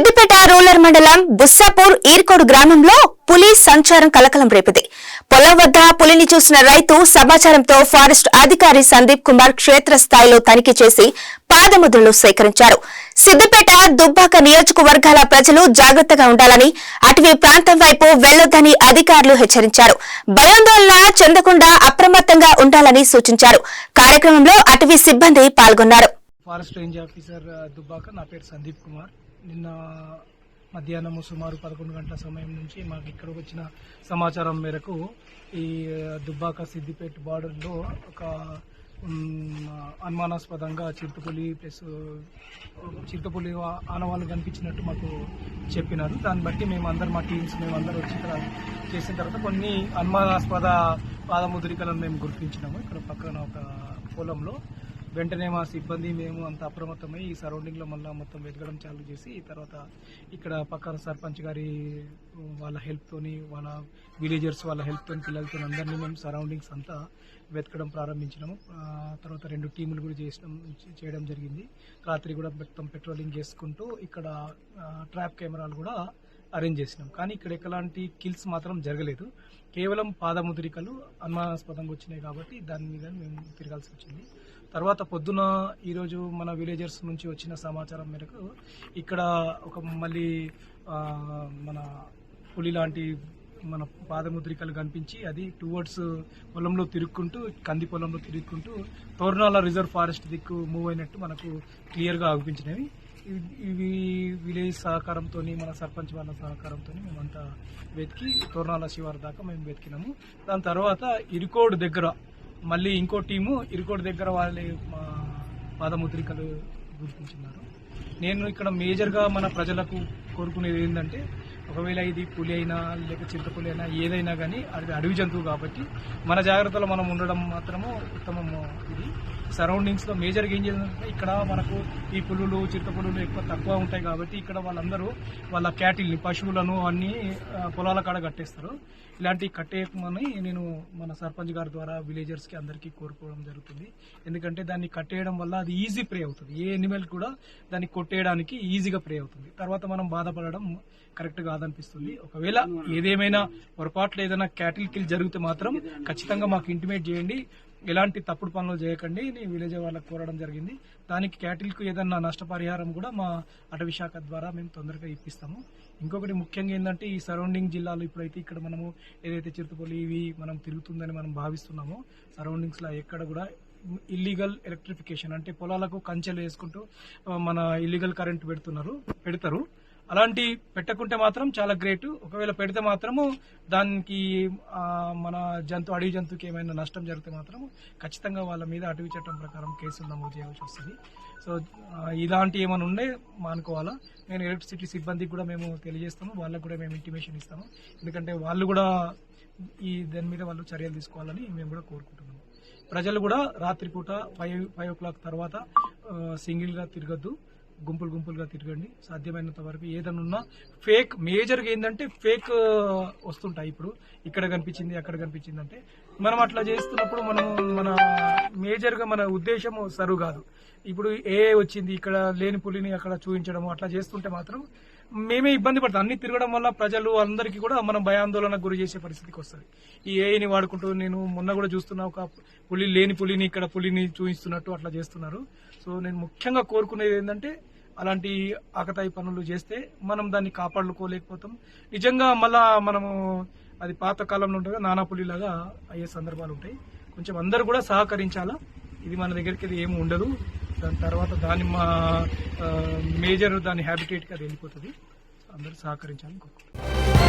Siddipet rural మండలం బుస్సాపూర్ ఈర్కోడు గ్రామంలో పులి సంచారం కలకలం రేపింది. పొలం వద్ద పులిని చూసిన రైతు సమాచారంతో ఫారెస్ట్ అధికారి సందీప్ కుమార్ క్షేత్రస్థాయిలో తనిఖీ చేసి పాదముద్రలు సేకరించారు. సిద్దిపేట దుబ్బాక నియోజకవర్గాల ప్రజలు జాగ్రత్తగా ఉండాలని అటవీ ప్రాంతం వైపు వెళ్ళొద్దని అధికారులు హెచ్చరించారు. భయాందోళన చెందకుండా అప్రమత్తంగా ఉండాలని సూచించారు. కార్యక్రమంలో అటవీ సిబ్బంది పాల్గొన్నారు. ఫారెస్ట్ రేంజ్ ఆఫీసర్ దుబ్బాక నా పేరు సందీప్ కుమార్. నిన్న మధ్యాహ్నం సుమారు పదకొండు గంటల సమయం నుంచి మాకు ఇక్కడికి వచ్చిన సమాచారం మేరకు ఈ దుబ్బాక సిద్దిపేట బార్డర్లో ఒక అనుమానాస్పదంగా చిరుతపులి ప్లస్ చిరుతపులి ఆనవాళ్ళు కనిపించినట్టు మాకు చెప్పినారు. దాన్ని బట్టి మేము అందరం మా టీమ్స్ మేము అందరం వచ్చి ఇక్కడ చేసిన తర్వాత కొన్ని అనుమానాస్పద పాదముద్రికలను మేము గుర్తించినాము. ఇక్కడ పక్కన ఒక పొలంలో. వెంటనే మా సిబ్బంది మేము అంత అప్రమత్తమై ఈ సరౌండింగ్లో మళ్ళీ మొత్తం వెతకడం చాలు చేసి తర్వాత ఇక్కడ పక్కన సర్పంచ్ గారి వాళ్ళ హెల్ప్ తోని వాళ్ళ విలేజర్స్ వాళ్ళ హెల్ప్ తోని పిల్లలతో అందరినీ మేము సరౌండింగ్స్ అంతా వెతకడం ప్రారంభించినాము. తర్వాత రెండు టీములు కూడా చేసినాం చేయడం జరిగింది. రాత్రి కూడా మొత్తం పెట్రోలింగ్ చేసుకుంటూ ఇక్కడ ట్రాప్ కెమెరాలు కూడా అరేంజ్ చేసినాం. కానీ ఇక్కడ ఎలాంటి కిల్స్ మాత్రం జరగలేదు. కేవలం పాదముద్రికలు అనుమానాస్పదంగా వచ్చినాయి కాబట్టి దాని మీద మేము తిరగాల్సి వచ్చింది. తర్వాత పొద్దున ఈరోజు మన విలేజర్స్ నుంచి వచ్చిన సమాచారం మేరకు ఇక్కడ ఒక మళ్ళీ మన పులి లాంటి మన పాదముద్రికలు కనిపించి అది టువర్డ్స్ పొలంలో తిరుక్కుంటూ కంది పొలంలో తిరుక్కుంటూ తోర్నాల రిజర్వ్ ఫారెస్ట్ దిక్కు మూవ్ అయినట్టు మనకు క్లియర్గా అనిపించినవి. ఇవి- విలేజ్ సహకారంతో మన సర్పంచ్ వాళ్ళ సహకారంతో మేమంతా వెతికి తోర్నాల శివారు దాకా మేము వెతికినాము. దాని తర్వాత ఇరుకోడ్ దగ్గర మళ్ళీ ఇంకో టీము ఇరుకోడ్ దగ్గర వాళ్ళ మా పాదముద్రికలు గుర్తించున్నారు నేను ఇక్కడ మేజర్గా మన ప్రజలకు కోరుకునేది ఏంటంటే ఒకవేళ ఇది పులి అయినా లేక చింతపులి అయినా ఏదైనా కానీ అది అడవి జంతువు కాబట్టి మన జాగ్రత్తలో మనం ఉండడం మాత్రము ఉత్తమము. ఇది సరౌండింగ్స్లో మేజర్గా ఏం చేయాలంటే ఇక్కడ మనకు ఈ పులులు చిరుతపులులు ఎక్కువ తక్కువ ఉంటాయి కాబట్టి ఇక్కడ వాళ్ళందరూ వాళ్ళ క్యాటిల్ని పశువులను అన్ని పొలాల కాడ కట్టేస్తారు. ఇలాంటివి కట్టేయమని నేను మన సర్పంచ్ గారి ద్వారా విలేజర్స్కి అందరికీ కోరుకోవడం జరుగుతుంది. ఎందుకంటే దాన్ని కట్టేయడం వల్ల అది ఈజీ ప్రే అవుతుంది. ఏ ఎనిమల్ కూడా దాన్ని కొట్టేయడానికి ఈజీగా ప్రే అవుతుంది. తర్వాత మనం బాధపడడం కరెక్ట్ కాదనిపిస్తుంది. ఒకవేళ ఏదేమైనా పొరపాట్లు ఏదైనా క్యాటిల్ కిల్ జరిగితే మాత్రం ఖచ్చితంగా మాకు ఇంటిమేట్ చేయండి. ఎలాంటి తప్పుడు పనులు చేయకండి. నేను విలేజ్ వాళ్ళకి కోరడం జరిగింది. దానికి క్యాటిల్కు ఏదన్నా నష్టపరిహారం కూడా మా అటవీ శాఖ ద్వారా మేము తొందరగా ఇప్పిస్తాము. ఇంకొకటి ముఖ్యంగా ఏంటంటే ఈ సరౌండింగ్ జిల్లాలో ఇప్పుడైతే ఇక్కడ మనము ఏదైతే చిరుతపల్లి ఇవి మనం తిరుగుతుందని మనం భావిస్తున్నామో సరౌండింగ్స్లో ఎక్కడ కూడా ఇల్లీగల్ ఎలక్ట్రిఫికేషన్ అంటే పొలాలకు కంచెలు వేసుకుంటూ మన ఇల్లీగల్ కరెంట్ పెడుతున్నారు పెడతారు. అలాంటి పెట్టకుంటే మాత్రం చాలా గ్రేట్. ఒకవేళ పెడితే మాత్రము దానికి మన జంతు అడవి జంతువుకి ఏమైనా నష్టం జరిగితే మాత్రం ఖచ్చితంగా వాళ్ళ మీద అటవీ చట్టం ప్రకారం కేసులు నమోదు చేయాల్సి వస్తుంది. సో ఇలాంటివి ఇలాంటి ఏమైనా ఉండే మానుకోవాలా? నేను ఎలక్ట్రిసిటీ సిబ్బందికి కూడా మేము తెలియజేస్తాము. వాళ్ళకు కూడా మేము ఇంటిమేషన్ ఇస్తాము. ఎందుకంటే వాళ్ళు కూడా ఈ దాని మీద వాళ్ళు చర్యలు తీసుకోవాలని మేము కూడా కోరుకుంటున్నాము. ప్రజలు కూడా రాత్రిపూట ఫైవ్ ఫైవ్ ఓ క్లాక్ తర్వాత సింగిల్గా తిరగద్దు. గుంపులు గుంపులుగా తిరగండి. సాధ్యమైనంత వరకు ఏదైనా ఉన్నా ఫేక్ మేజర్గా ఏంటంటే ఫేక్ వస్తుంటాయి ఇప్పుడు. ఇక్కడ కనిపించింది అక్కడ కనిపించింది అంటే మనం అట్లా చేస్తున్నప్పుడు మనం మన మేజర్గా మన ఉద్దేశం సరువు కాదు ఇప్పుడు ఏ వచ్చింది ఇక్కడ లేని పులిని అక్కడ చూపించడం అట్లా చేస్తుంటే మాత్రం మేమే ఇబ్బంది పడతాం. అన్ని తిరగడం వల్ల ప్రజలు అందరికీ కూడా మనం భయాందోళనకు గురి చేసే పరిస్థితికి వస్తుంది. ఈ ఏఐని వాడుకుంటూ నేను మొన్న కూడా చూస్తున్నా ఒక పులి లేని పులిని ఇక్కడ పులిని చూపిస్తున్నట్టు అట్లా చేస్తున్నారు. సో నేను ముఖ్యంగా కోరుకునేది ఏంటంటే అలాంటి ఆకతాయి పనులు చేస్తే మనం దాన్ని కాపాడుకోలేకపోతాం. నిజంగా మళ్ళా మనము అది పాత కాలంలో ఉంటుంది నానా పులిలాగా అయ్యే సందర్భాలు ఉంటాయి. కొంచెం అందరూ కూడా సహకరించాలా? ఇది మన దగ్గరికి అది ఏమి ఉండదు. దాని తర్వాత దాని మా మేజర్ దాని హ్యాబిటేట్గా అది వెళ్ళిపోతుంది. అందరూ సహకరించాలని కోరుకుంటున్నాను